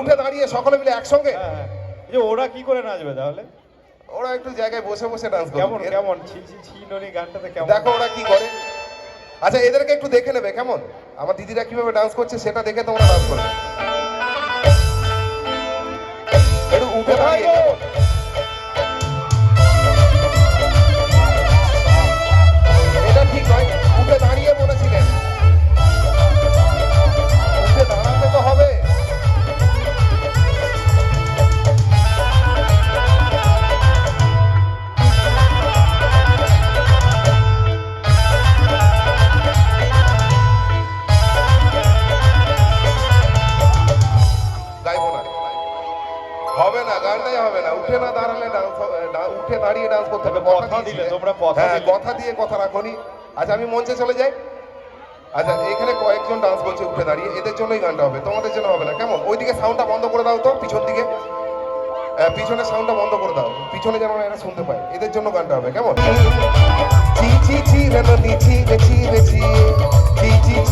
উঠে দাঁড়িয়ে সকলে মিলে একসঙ্গে? হ্যাঁ হ্যাঁ। যে ওরা কি করে নাচবে তাহলে? ওরা একটু জায়গায় বসে বসে ডান্স কেমন কেমন? ছি ছি ছি ননি গানটাতে কেমন? দেখো ওরা কি করে। আচ্ছা এদেরকে একটু দেখে নেবে কেমন? আমার দিদিরা কীভাবে ডান্স করছে সেটা দেখে তোমরা ডান্স করবে। একটু উঠে দাঁড়িয়ে না গানটাই হবে না। উঠে না দাঁড়ালে ডান্স উঠে দাঁড়িয়ে ডান্স করতে হবে। কথা দিলে, তোমরা কথা হ্যাঁ কথা দিয়ে কথা রাখনি আচ্ছা আমি মঞ্চে চলে যাই। আচ্ছা এখানে কয়েকজন ডান্স করছে উঠে দাঁড়িয়ে। এদের জন্যই গানটা হবে। তোমাদের জন্য হবে না। কেমন? ওইদিকে সাউন্ডটা বন্ধ করে দাও তো পিছন দিকে। আহ, পিছনের সাউন্ডটা বন্ধ করে দাও। পিছনে যেন এরা শুনতে পায়। এদের জন্য গানটা হবে। কেমন? চি চি চি রে নদী চি রে চি চি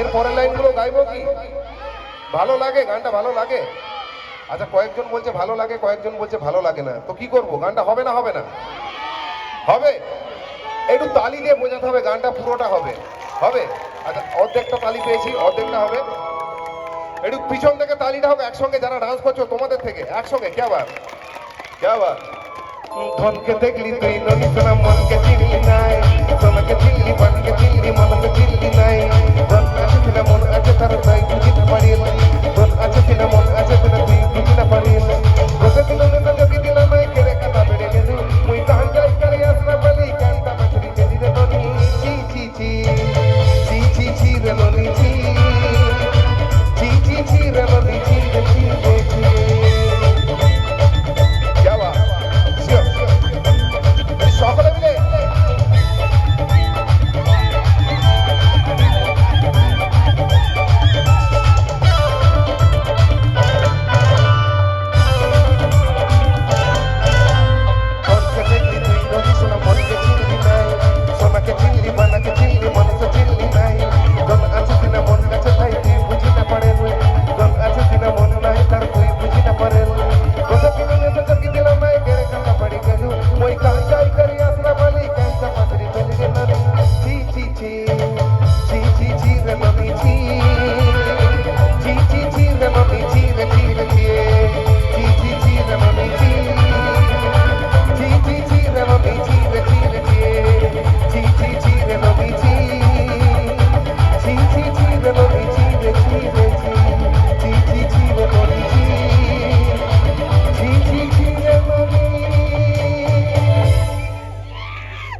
এর পরের লাইনগুলো গাইবো কি? ভালো লাগে? গানটা ভালো লাগে? আচ্ছা কয়েকজন বলছে ভালো লাগে, কয়েকজন বলছে ভালো লাগে না। তো কি করব? গানটা হবে না হবে না? হবে? একটু তালি দিয়ে বোঝাতে হবে, গানটা পুরোটা হবে। হবে? আচ্ছা অর্ধেকটা তালি পেয়েছি, অর্ধেকটা হবে। একটু পিছন থেকে তালিটা হবে, একসঙ্গে যারা ডান্স করছ, তোমাদের থেকে, একসঙ্গে, কে আবার? কে আবার? ধনকে দেখলি তুই ননি সোনা মনকে চিনলি নাই। সোনাকে চিনলি বানকে